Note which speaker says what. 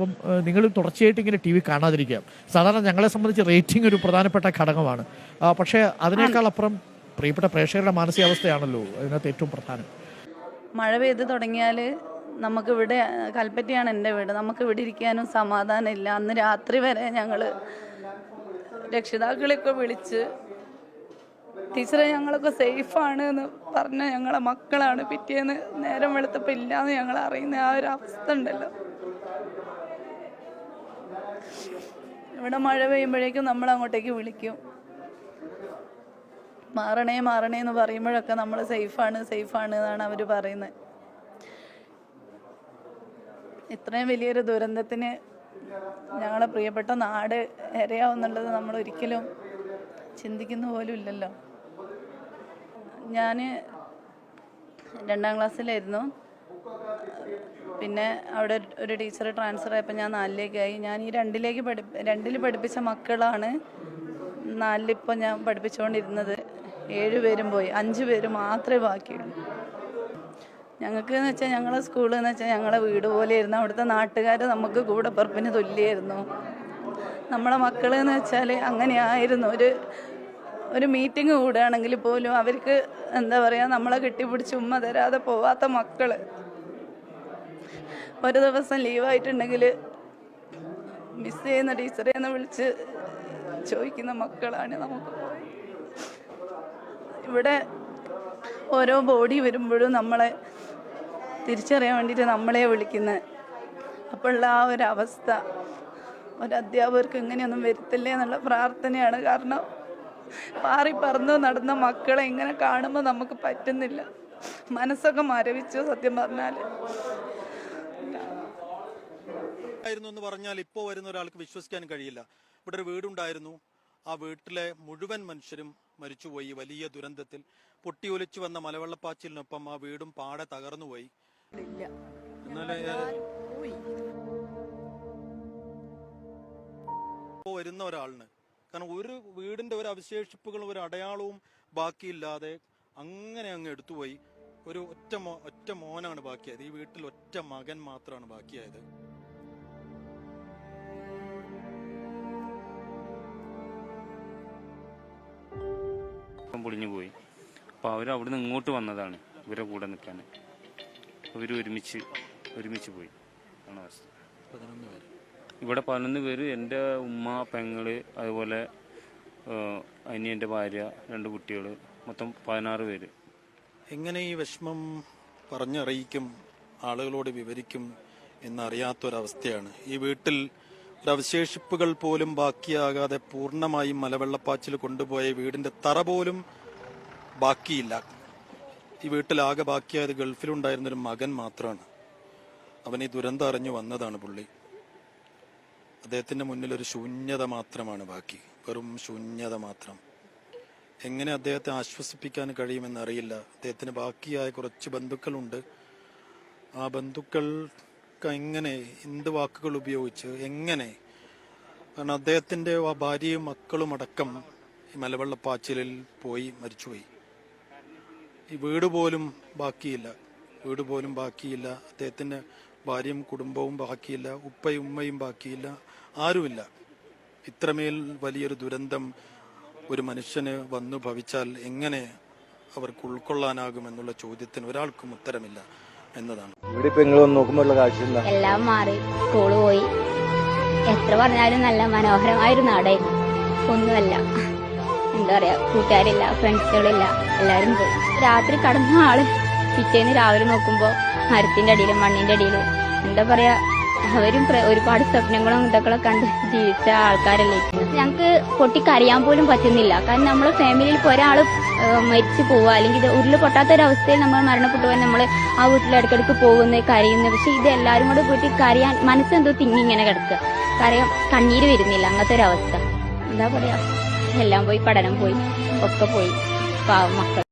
Speaker 1: അപ്പം നിങ്ങൾ തുടർച്ചയായിട്ട് ഇങ്ങനെ ടി വി കാണാതിരിക്കുക സാധാരണ ഞങ്ങളെ സംബന്ധിച്ച് റേറ്റിംഗ് ഒരു പ്രധാനപ്പെട്ട ഘടകമാണ്. പക്ഷേ അതിനേക്കാൾ അപ്പുറം പ്രിയപ്പെട്ട പ്രേക്ഷകരുടെ മാനസികാവസ്ഥയാണല്ലോ അതിനകത്ത് ഏറ്റവും പ്രധാനം.
Speaker 2: മഴ പെയ്ത് തുടങ്ങിയാൽ നമുക്ക് ഇവിടെ കൽപ്പറ്റയാണ് എന്റെ വീട്. നമുക്ക് ഇവിടെ ഇരിക്കാനും സമാധാനമില്ല. അന്ന് രാത്രി വരെ ഞങ്ങൾ രക്ഷിതാക്കളെയൊക്കെ വിളിച്ച് ടീച്ചറെ ഞങ്ങളൊക്കെ സേഫാണ് എന്ന് പറഞ്ഞ ഞങ്ങളെ മക്കളാണ് പിറ്റേന്ന് നേരം വെളുത്തപ്പോൾ ഇല്ലാന്ന് ഞങ്ങൾ അറിയുന്ന ആ ഒരു അവസ്ഥ ഉണ്ടല്ലോ. ഇവിടെ മഴ പെയ്യുമ്പോഴേക്കും നമ്മൾ അങ്ങോട്ടേക്ക് വിളിക്കും. മാറണേ മാറണേ എന്ന് പറയുമ്പോഴൊക്കെ നമ്മൾ സേഫാണ് സേഫാണ് എന്നാണ് അവർ പറയുന്നത്. ഇത്രയും വലിയൊരു ദുരന്തത്തിന് ഞങ്ങളെ പ്രിയപ്പെട്ട നാട് ഇരയാവുന്നുള്ളത് നമ്മൾ ഒരിക്കലും ചിന്തിക്കുന്ന പോലും ഇല്ലല്ലോ. ഞാൻ രണ്ടാം ക്ലാസ്സിലായിരുന്നു. പിന്നെ അവിടെ ഒരു ടീച്ചർ ട്രാൻസ്ഫർ ആയപ്പോൾ ഞാൻ നാലിലേക്കായി. ഞാൻ ഈ രണ്ടിലേക്ക് പഠി രണ്ടിൽ പഠിപ്പിച്ച മക്കളാണ് നാലിലിപ്പോൾ ഞാൻ പഠിപ്പിച്ചുകൊണ്ടിരുന്നത്. ഏഴ് പേരും പോയി. അഞ്ച് പേര് മാത്രമേ ബാക്കിയുള്ളൂ. ഞങ്ങൾക്ക് എന്ന് വെച്ചാൽ ഞങ്ങളെ സ്കൂൾ എന്ന് വെച്ചാൽ ഞങ്ങളെ വീട് പോലെയായിരുന്നു. അവിടുത്തെ നാട്ടുകാർ നമുക്ക് കൂടെ പുറപ്പിന് തുല്യമായിരുന്നു നമ്മളെ മക്കൾ എന്ന് വെച്ചാൽ അങ്ങനെയായിരുന്നു ഒരു ഒരു മീറ്റിംഗ് കൂടുകയാണെങ്കിൽ പോലും അവർക്ക് എന്താ പറയുക നമ്മളെ കെട്ടിപ്പിടിച്ച് ഉമ്മ തരാതെ പോവാത്ത മക്കൾ ഒരു ദിവസം ലീവായിട്ടുണ്ടെങ്കിൽ മിസ് ചെയ്യുന്ന ടീച്ചറെ എന്ന് വിളിച്ച് ചോദിക്കുന്ന മക്കളാണ് നമുക്ക് ഇവിടെ ഓരോ ബോഡി വരുമ്പോഴും നമ്മളെ തിരിച്ചറിയാൻ വേണ്ടിയിട്ട് നമ്മളെ വിളിക്കുന്നത് അപ്പോഴുള്ള ആ ഒരു അവസ്ഥ ഒരു അധ്യാപകർക്ക് ഇങ്ങനെയൊന്നും വരുത്തില്ലേ എന്നുള്ള പ്രാർത്ഥനയാണ് കാരണം പാറി പറന്ന് നടന്ന മക്കളെ ഇങ്ങനെ കാണുമ്പോൾ നമുക്ക് പറ്റുന്നില്ല. മനസ്സൊക്കെ മരവിച്ചു സത്യം പറഞ്ഞാൽ
Speaker 3: ആയിരുന്നു എന്ന് പറഞ്ഞാൽ ഇപ്പോൾ വരുന്ന ഒരാൾക്ക് വിശ്വസിക്കാൻ കഴിയില്ല. ഇവിടെ ഒരു വീടുണ്ടായിരുന്നു. ആ വീട്ടിലെ മുഴുവൻ മനുഷ്യരും മരിച്ചുപോയി വലിയ ദുരന്തത്തിൽ. പൊട്ടിയൊലിച്ചു വന്ന മലവെള്ളപ്പാച്ചിലിനൊപ്പം ആ വീടും പാടെ തകർന്നുപോയി ഇപ്പോൾ വരുന്ന ഒരാളിന്. കാരണം ഒരു വീടിന്റെ ഒരു അവശേഷിപ്പുകളും ഒരു അടയാളവും ബാക്കിയില്ലാതെ അങ്ങനെ അങ്ങ് എടുത്തുപോയി. ഒരു ഒറ്റ മോ ഒറ്റ മോനാണ് ബാക്കിയായത്. ഈ വീട്ടിൽ ഒറ്റ മകൻ മാത്രമാണ് ബാക്കിയായത്.
Speaker 4: പൊളിഞ്ഞു പോയി. അപ്പോൾ അവർ അവിടുന്ന് ഇങ്ങോട്ട് വന്നതാണ് ഇവരെ കൂടെ നിൽക്കാൻ. അവർ ഒരുമിച്ച് ഒരുമിച്ച് പോയി. ആണ് അവസ്ഥ. ഇവിടെ പതിനൊന്ന് പേര് എന്റെ ഉമ്മ പെങ്ങൾ അതുപോലെ അനി അനിയന്റെ ഭാര്യ രണ്ട് കുട്ടികൾ മൊത്തം പതിനാറ് പേര്.
Speaker 3: എങ്ങനെ ഈ വിഷമം പറഞ്ഞറിയിക്കും ആളുകളോട് വിവരിക്കും എന്നറിയാത്തൊരവസ്ഥയാണ്. ഈ വീട്ടിൽ അവശേഷിപ്പുകൾ പോലും ബാക്കിയാകാതെ പൂർണമായും മലവെള്ളപ്പാച്ചിൽ കൊണ്ടുപോയ വീടിന്റെ തറ പോലും ബാക്കിയില്ല. ഈ വീട്ടിലാകെ ബാക്കിയായത് ഗൾഫിലുണ്ടായിരുന്ന ഒരു മകൻ മാത്രമാണ് അവൻ ഈ ദുരന്തം അറിഞ്ഞു വന്നതാണ് പുള്ളി. അദ്ദേഹത്തിന്റെ മുന്നിൽ ഒരു ശൂന്യത മാത്രമാണ് ബാക്കി. വെറും ശൂന്യത മാത്രം. എങ്ങനെ അദ്ദേഹത്തെ ആശ്വസിപ്പിക്കാൻ കഴിയുമെന്ന് അറിയില്ല. അദ്ദേഹത്തിന് ബാക്കിയായ കുറച്ച് ബന്ധുക്കളുണ്ട്. ആ ബന്ധുക്കൾക്ക് എങ്ങനെ എന്ത് വാക്കുകൾ ഉപയോഗിച്ച് എങ്ങനെ? കാരണം അദ്ദേഹത്തിന്റെ ആ ഭാര്യയും മക്കളും അടക്കം ഈ മലവെള്ളപ്പാച്ചിലിൽ പോയി മരിച്ചുപോയി. ഈ വീട് പോലും ബാക്കിയില്ല. വീട് പോലും ബാക്കിയില്ല. അദ്ദേഹത്തിന്റെ ഭാര്യയും കുടുംബവും ബാക്കിയില്ല. ഉപ്പയും ഉമ്മയും ബാക്കിയില്ല. ആരുമില്ല. ഇത്രമേൽ വലിയൊരു ദുരന്തം ഒരു മനുഷ്യന് വന്നു ഭവിച്ചാൽ എങ്ങനെ അവർക്ക് ഉൾക്കൊള്ളാനാകുമെന്നുള്ള ചോദ്യത്തിന് ഒരാൾക്കും ഉത്തരമില്ല. എന്നതാണ്.
Speaker 5: ഇവിടെ ഇപ്പൊ നിങ്ങൾ നോക്കുമ്പോൾ കാഴ്ച
Speaker 6: എല്ലാം മാറി. സ്കൂൾ പോയി. എത്ര പറഞ്ഞാലും നല്ല മനോഹരമായ ഒരു നാടായിരുന്നു. ഒന്നുമല്ല. എന്താ പറയാ കൂട്ടുകാരില്ല ഫ്രണ്ട്സുകളില്ല എല്ലാരും പോയി. രാത്രി കടന്ന ആൾ പിറ്റേന്ന് രാവിലെ നോക്കുമ്പോ മരത്തിന്റെ അടിയിലും മണ്ണിന്റെ അടിയിലും എന്താ പറയാ അവരും ഒരുപാട് സ്വപ്നങ്ങളും ഇതൊക്കെ കണ്ട് ജീവിച്ച ആൾക്കാരല്ലേ. ഞങ്ങൾക്ക് പൊട്ടിക്കറിയാൻ പോലും പറ്റുന്നില്ല. കാരണം നമ്മളെ ഫാമിലിയിൽ ഇപ്പോൾ ഒരാൾ മരിച്ചു പോവുക അല്ലെങ്കിൽ ഉരുൾ പൊട്ടാത്ത ഒരു അവസ്ഥയിൽ നമ്മൾ മരണപ്പെട്ടു പോയി നമ്മൾ ആ വീട്ടിൽ ഇടയ്ക്കിടയ്ക്ക് പോകുന്നത് കരയുന്നത്. പക്ഷെ ഇത് എല്ലാവരും കൂടെ പോയിട്ട് കരയാൻ മനസ്സെന്തോ തിങ്ങി ഇങ്ങനെ കിടക്കുക. കരയാൻ കണ്ണീര് വരുന്നില്ല അങ്ങനത്തെ ഒരു അവസ്ഥ എന്താ പറയാ? എല്ലാം പോയി പഠനം പോയി ഒക്കെ പോയി. പാവം മക്കൾ.